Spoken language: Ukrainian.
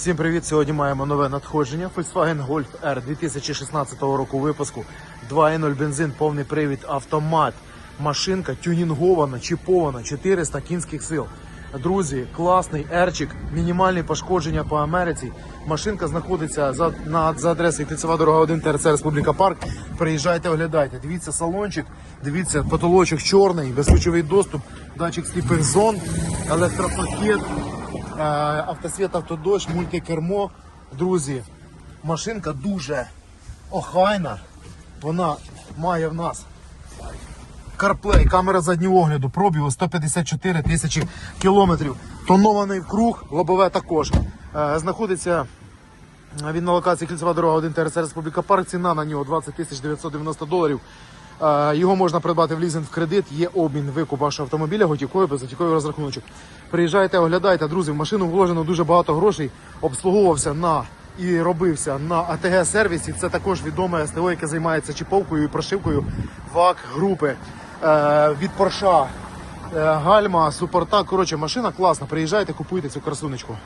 Всім привіт! Сьогодні маємо нове надходження. Volkswagen Golf R 2016 року випуску. 2.0 бензин, повний привід, автомат. Машинка тюнінгована, чіпована, 400 кінських сил. Друзі, класний ерчик, мінімальні пошкодження по Америці. Машинка знаходиться за, на, за адресою Кільцева дорога 1 ТРЦ Республіка Парк. Приїжджайте, оглядайте. Дивіться салончик, дивіться потолочок чорний, безключовий доступ, датчик сліпих зон, електропакет. Е, Автосвіт, автодощ, мультикермо. Друзі, машинка дуже охайна. Вона має в нас CarPlay, камера заднього огляду, пробігу 154 тисячі кілометрів. Тонований круг, лобове також. Е, Знаходиться він на локації Кільцева дорога 1 ТРЦ Республіка Парк. Ціна на нього 20 тисяч 990 доларів. Його можна придбати в лізинг в кредит. Є обмін викуп вашого автомобіля, готівковий, безготівковий розрахуночок. Приїжджайте, оглядайте, друзі. В машину вложено дуже багато грошей. Обслуговувався на і робився на АТГ сервісі. Це також відоме СТО, яке займається чіповкою і прошивкою ВАК групи е, від Порша. Е, Гальма, супорта. Коротше, машина класна. Приїжджайте, купуйте цю красунечку.